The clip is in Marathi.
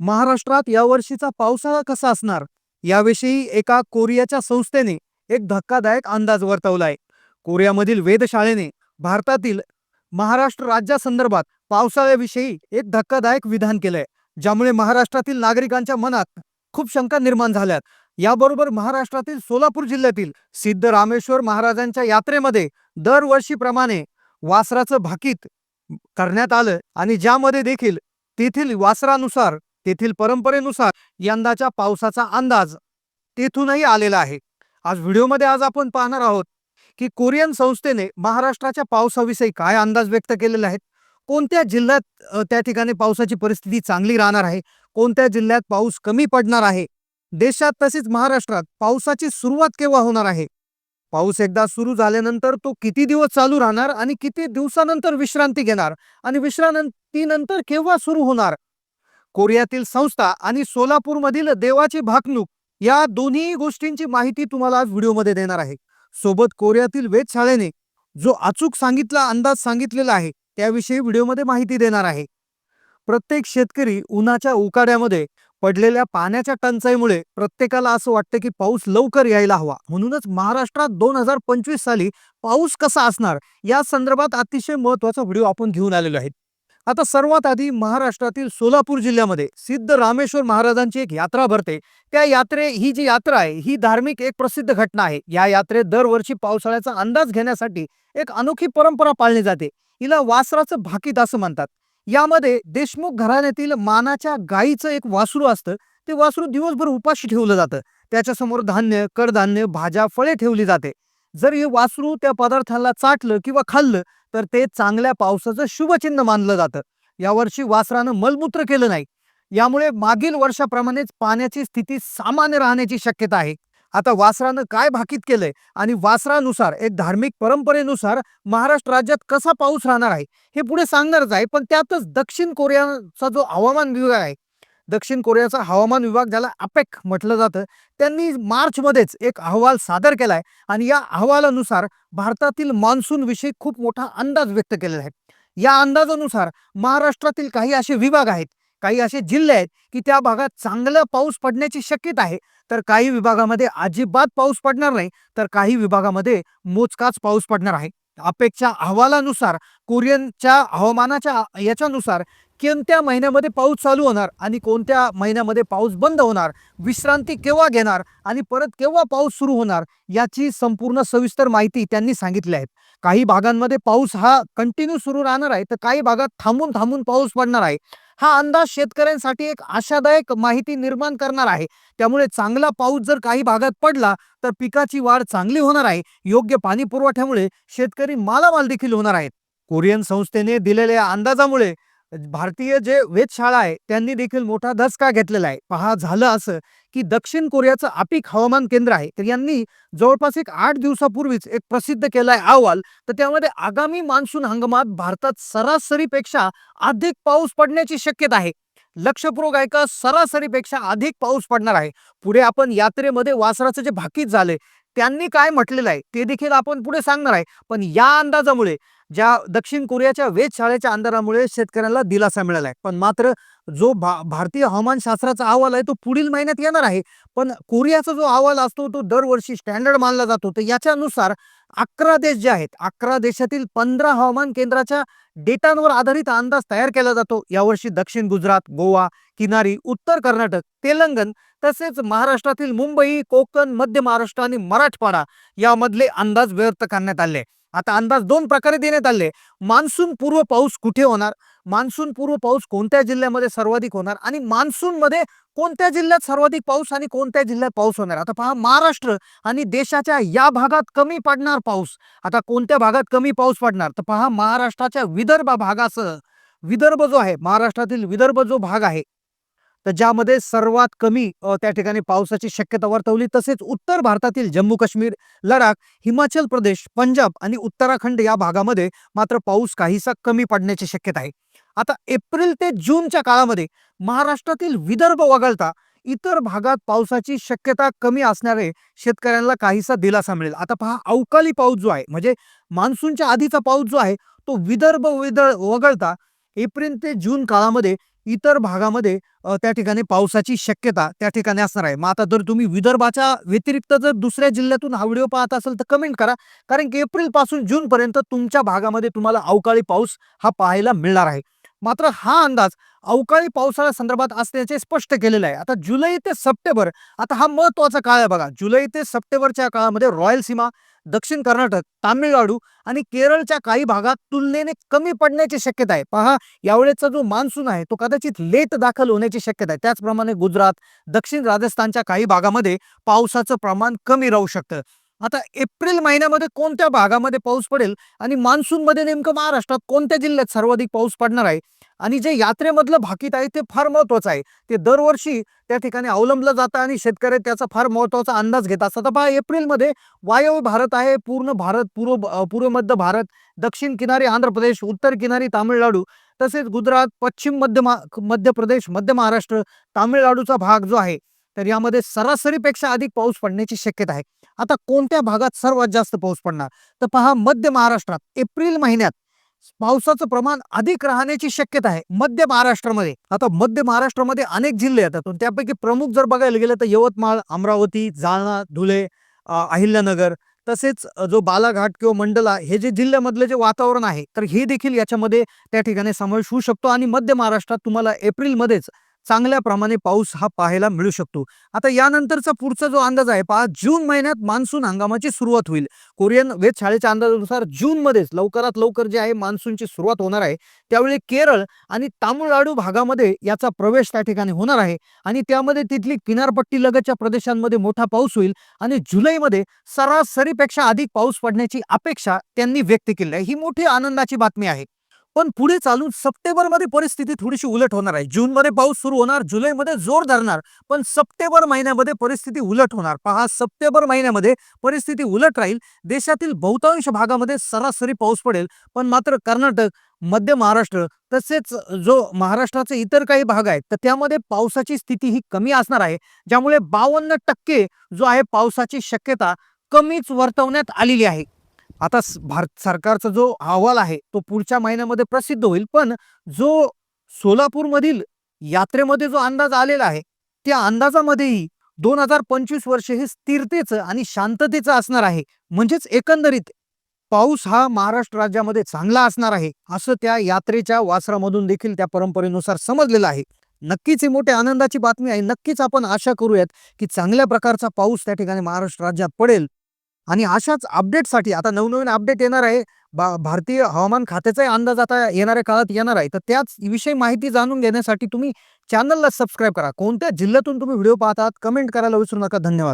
महाराष्ट्रात यावर्षीचा पावसाळा कसा असणार? याविषयी एका कोरियाच्या संस्थेने एक धक्कादायक अंदाज वर्तवलाय. कोरियामधील वेधशाळेने भारतातील महाराष्ट्र राज्यासंदर्भात पावसाळ्याविषयी एक धक्कादायक विधान केलंय ज्यामुळे महाराष्ट्रातील नागरिकांच्या मनात खूप शंका निर्माण झाल्यात. याबरोबर महाराष्ट्रातील सोलापूर जिल्ह्यातील सिद्ध रामेश्वर महाराजांच्या यात्रेमध्ये दरवर्षीप्रमाणे वासराचं भाकीत करण्यात आलं आणि ज्यामध्ये देखील तेथील वासरानुसार तेथील परंपरेनुसार यंदाच्या पावसाचा अंदाज तेथूनही आलेला आहे. आज व्हिडिओमध्ये आज आपण पाहणार आहोत की कोरियन संस्थेने महाराष्ट्राच्या पावसाविषयी काय अंदाज व्यक्त केलेले आहेत कोणत्या जिल्ह्यात त्या ठिकाणी पावसाची परिस्थिती चांगली राहणार आहे? कोणत्या जिल्ह्यात पाऊस कमी पडणार आहे? देशात तसेच महाराष्ट्रात पावसाची सुरुवात केव्हा होणार आहे? पाऊस एकदा सुरू झाल्यानंतर तो किती दिवस चालू राहणार आणि किती दिवसानंतर विश्रांती घेणार? आणि विश्रांतीनंतर केव्हा सुरू होणार? कोरियातील संस्था आणि सोलापूरमधील देवाची भाकणूक या दोन्ही गोष्टींची माहिती तुम्हाला व्हिडिओमध्ये देणार आहे. सोबत कोरियातील वेधशाळेने जो अचूक सांगितला अंदाज सांगितलेला आहे त्याविषयी व्हिडिओमध्ये माहिती देणार आहे. प्रत्येक शेतकरी उन्हाच्या उकाड्यामध्ये पडलेल्या पाण्याच्या टंचाईमुळे प्रत्येकाला असं वाटतं की पाऊस लवकर यायला हवा. म्हणूनच महाराष्ट्रात दोन हजार पंचवीस साली पाऊस कसा असणार या संदर्भात अतिशय महत्त्वाचा व्हिडिओ आपण घेऊन आलेलो आहे. आता सर्वात आधी महाराष्ट्रातील सोलापूर जिल्ह्यामध्ये सिद्ध रामेश्वर महाराजांची एक यात्रा भरते. त्या यात्रे ही जी यात्रा आहे ही धार्मिक एक प्रसिद्ध घटना आहे. या यात्रेत दरवर्षी पावसाळ्याचा अंदाज घेण्यासाठी एक अनोखी परंपरा पाळली जाते. हिला वासराचं भाकीत असं म्हणतात. यामध्ये देशमुख घराण्यातील मानाच्या गायीचं एक वासरू असतं. ते वासरू दिवसभर उपाशी ठेवलं जातं. त्याच्यासमोर धान्य कडधान्य भाज्या फळे ठेवली जाते. जर हे वासरू त्या पदार्थाला चाटलं किंवा खाल्लं तर ते चांगल्या पावसाचं शुभचिन्ह मानलं जातं. यावर्षी वासरानं मलमूत्र केलं नाही. यामुळे मागील वर्षाप्रमाणेच पाण्याची स्थिती सामान्य राहण्याची शक्यता आहे. आता वासरानं काय भाकीत केलंय आणि वासरानुसार एक धार्मिक परंपरेनुसार महाराष्ट्र राज्यात कसा पाऊस राहणार आहे हे पुढे सांगणारच आहे पण त्यातच दक्षिण कोरियाचा जो हवामान विभाग आहे दक्षिण कोरियाचा हवामान विभाग ज्याला अपेक म्हटलं जातं त्यांनी मार्चमध्येच एक अहवाल सादर केलाय आणि या अहवालानुसार भारतातील मान्सूनविषयी खूप मोठा अंदाज व्यक्त केलेला आहे. या अंदाजानुसार महाराष्ट्रातील काही असे विभाग आहेत काही असे जिल्हे आहेत की त्या भागात चांगला पाऊस पडण्याची शक्यता आहे तर काही विभागामध्ये अजिबात पाऊस पडणार नाही तर काही विभागामध्ये मोजकाच पाऊस पडणार आहे. अपेक्षा अहवालानुसार कोरियनच्या हवामानाच्या याच्यानुसार कोणत्या महिन्यामध्ये पाऊस चालू होणार आणि कोणत्या महिन्यामध्ये पाऊस बंद होणार विश्रांती केव्हा घेणार आणि परत केव्हा पाऊस सुरू होणार याची संपूर्ण सविस्तर माहिती त्यांनी सांगितली आहे. काही भागांमध्ये पाऊस हा कंटिन्यू सुरू राहणार आहे तर काही भागात थांबून थांबून पाऊस पडणार आहे. हा अंदाज शेतकऱ्यांसाठी एक आशादायक माहिती निर्माण करणार आहे. त्यामुळे चांगला पाऊस जर काही भागात पडला तर पिकाची वाढ चांगली होणार आहे. योग्य पाणी पुरवठ्यामुळे शेतकरी मालामाल देखील होणार आहेत. कोरियन संस्थेने दिलेल्या अंदाजामुळे भारतीय जे वेधशाळा आहे त्यांनी देखील मोठा धसका घेतलेला आहे. पहा झालं असं की दक्षिण कोरियाचं आपिक हवामान केंद्र आहे तर यांनी जवळपास एक आठ दिवसापूर्वीच एक प्रसिद्ध केलाय अहवाल. तर त्यामध्ये आगामी मान्सून हंगामात भारतात सरासरीपेक्षा अधिक पाऊस पडण्याची शक्यता आहे. लक्षपूर्वक ऐका सरासरीपेक्षा अधिक पाऊस पडणार आहे. पुढे आपण यात्रेमध्ये वासराचं जे भाकीत झाले त्यांनी काय म्हटलेलं आहे ते देखील आपण पुढे सांगणार आहे. पण या अंदाजामुळे ज्या दक्षिण कोरियाच्या वेधशाळेच्या अंधारामुळे शेतकऱ्यांना दिलासा मिळाला आहे. पण मात्र जो भा भारतीय हवामानशास्त्राचा अहवाल आहे तो पुढील महिन्यात येणार आहे. पण कोरियाचा जो अहवाल असतो तो दरवर्षी स्टँडर्ड मानला जातो. तर याच्यानुसार अकरा देश जे आहेत अकरा देशातील पंधरा हवामान केंद्राच्या डेटांवर आधारित अंदाज तयार केला जातो. यावर्षी दक्षिण गुजरात गोवा किनारी उत्तर कर्नाटक तेलंगण तसेच महाराष्ट्रातील मुंबई कोकण मध्य महाराष्ट्र आणि मराठवाडा यामधले अंदाज व्यक्त करण्यात आले. आता अंदाज दोन प्रकारे देण्यात आले. मान्सून पूर्व पाऊस कुठे होणार? मान्सून पूर्व पाऊस कोणत्या जिल्ह्यामध्ये सर्वाधिक होणार? आणि मान्सूनमध्ये कोणत्या जिल्ह्यात सर्वाधिक पाऊस आणि कोणत्या जिल्ह्यात पाऊस होणार? आता पहा महाराष्ट्र आणि देशाच्या या भागात कमी पडणार पाऊस. आता कोणत्या भागात कमी पाऊस पडणार? तर पहा महाराष्ट्राच्या विदर्भ भागासह विदर्भ जो आहे महाराष्ट्रातील विदर्भ जो भाग आहे तर ज्यामध्ये सर्वात कमी त्या ठिकाणी पावसाची शक्यता वर्तवली. तसेच उत्तर भारतातील जम्मू काश्मीर लडाख हिमाचल प्रदेश पंजाब आणि उत्तराखंड या भागामध्ये मात्र पाऊस काहीसा कमी पडण्याची शक्यता आहे. आता एप्रिल ते जूनच्या काळामध्ये महाराष्ट्रातील विदर्भ वगळता इतर भागात पावसाची शक्यता कमी असणारे शेतकऱ्यांना काहीसा दिलासा मिळेल. आता पहा अवकाळी पाऊस जो आहे म्हणजे मान्सूनच्या आधीचा पाऊस जो आहे तो विदर्भ विदर्भ वगळता एप्रिल ते जून काळामध्ये इतर भागामध्ये त्या ठिकाणी पावसाची शक्यता त्या ठिकाणी असणार आहे. मग आता जर तुम्ही विदर्भाच्या व्यतिरिक्त जर दुसऱ्या जिल्ह्यातून हा व्हिडिओ पाहत असाल तर कमेंट करा. कारण की एप्रिलपासून जून पर्यंत तुमच्या भागामध्ये तुम्हाला अवकाळी पाऊस हा पाहायला मिळणार आहे. मात्र हा अंदाज अवकाळी पावसाळ्या संदर्भात असल्याचे स्पष्ट केलेलं आहे. आता जुलै ते सप्टेंबर आता हा महत्त्वाचा काळ आहे बघा. जुलै ते सप्टेंबरच्या काळामध्ये रॉयल सीमा दक्षिण कर्नाटक तामिळनाडू आणि केरळच्या काही भागात तुलनेने कमी पडण्याची शक्यता आहे. पहा यावेळेचा जो मान्सून आहे तो कदाचित लेट दाखल होण्याची शक्यता आहे. त्याचप्रमाणे गुजरात दक्षिण राजस्थानच्या काही भागामध्ये पावसाचं प्रमाण कमी राहू शकतं. आता एप्रिल महिन्यामध्ये कोणत्या भागामध्ये पाऊस पडेल आणि मान्सूनमध्ये नेमकं महाराष्ट्रात कोणत्या जिल्ह्यात सर्वाधिक पाऊस पडणार आहे? आणि जे यात्रेमधलं भाकीत आहे ते फार महत्वाचं आहे. ते दरवर्षी त्या ठिकाणी अवलंबलं जातं आणि शेतकरी त्याचा फार महत्त्वाचा अंदाज घेत असतात पहा एप्रिलमध्ये वायव्य भारत आहे पूर्ण भारत पूर्व पूर्व मध्य भारत दक्षिण किनारी आंध्र प्रदेश उत्तर किनारी तामिळनाडू तसेच गुजरात पश्चिम मध्य मा मध्य प्रदेश मध्य महाराष्ट्र तामिळनाडूचा भाग जो आहे तर यामध्ये सरासरीपेक्षा अधिक पाऊस पडण्याची शक्यता आहे. आता कोणत्या भागात सर्वात जास्त पाऊस पडणार? तर पहा मध्य महाराष्ट्रात एप्रिल महिन्यात पावसाचं प्रमाण अधिक राहण्याची शक्यता आहे. मध्य महाराष्ट्रामध्ये आता मध्य महाराष्ट्रामध्ये अनेक जिल्हे येतात. त्यापैकी प्रमुख जर बघायला गेलं तर यवतमाळ अमरावती जालना धुळे अहिल्यानगर तसेच जो बालाघाट किंवा मंडला हे जे जिल्ह्यामधले जे वातावरण आहे तर हे देखील याच्यामध्ये त्या ठिकाणी समावेश होऊ शकतो. आणि मध्य महाराष्ट्रात तुम्हाला एप्रिलमध्येच चांगल्या प्रमाणे पाऊस हा पाहायला मिळू शकतो. आता यानंतरचा पुढचा जो अंदाज आहे पहा जून महिन्यात मान्सून हंगामाची सुरुवात होईल. कोरियन वेधशाळेच्या अंदाजानुसार जूनमध्येच लवकरात लवकर जे आहे मान्सूनची सुरुवात होणार आहे. त्यावेळी केरळ आणि तामिळनाडू भागामध्ये याचा प्रवेश त्या ठिकाणी होणार आहे. आणि त्यामध्ये तिथली किनारपट्टी लगतच्या प्रदेशांमध्ये मोठा पाऊस होईल आणि जुलैमध्ये सरासरीपेक्षा अधिक पाऊस पडण्याची अपेक्षा त्यांनी व्यक्त केली आहे. ही मोठी आनंदाची बातमी आहे. पण पुढे चालून सप्टेंबरमध्ये परिस्थिती थोडीशी उलट होणार आहे. जूनमध्ये पाऊस सुरू होणार जुलैमध्ये जोर धरणार पण सप्टेंबर महिन्यामध्ये परिस्थिती उलट होणार. पहा सप्टेंबर महिन्यामध्ये परिस्थिती उलट राहील. देशातील बहुतांश भागामध्ये सरासरी पाऊस पडेल पण मात्र कर्नाटक मध्य महाराष्ट्र तसेच जो महाराष्ट्राचे इतर काही भाग आहेत तर त्यामध्ये पावसाची स्थिती ही कमी असणार आहे ज्यामुळे बावन्न टक्के जो आहे पावसाची शक्यता कमीच वर्तवण्यात आलेली आहे. आता भारत सरकारचा जो अहवाल आहे तो पुढच्या महिन्यामध्ये प्रसिद्ध होईल. पण जो सोलापूरमधील यात्रेमध्ये जो अंदाज आलेला आहे त्या अंदाजामध्येही दोन हजार पंचवीस वर्ष हे स्थिरतेचं आणि शांततेचं असणार आहे. म्हणजेच एकंदरीत पाऊस हा महाराष्ट्र राज्यामध्ये चांगला असणार आहे असं त्या यात्रेच्या वासरामधून देखील त्या परंपरेनुसार समजलेलं आहे. नक्कीच ही मोठ्या आनंदाची बातमी आहे. नक्कीच आपण आशा करूयात की चांगल्या प्रकारचा पाऊस त्या ठिकाणी महाराष्ट्र राज्यात पडेल. आणि अशाच अपडेटसाठी आता नवनवीन अपडेट येणार आहे. बा भारतीय हवामान खात्याचाही अंदाज आता येणाऱ्या काळात येणार आहे. तर त्याच विषयी माहिती जाणून घेण्यासाठी तुम्ही चॅनलला सबस्क्राईब करा. कोणत्या जिल्ह्यातून तुम्ही व्हिडिओ पाहतात कमेंट करायला विसरू नका. धन्यवाद.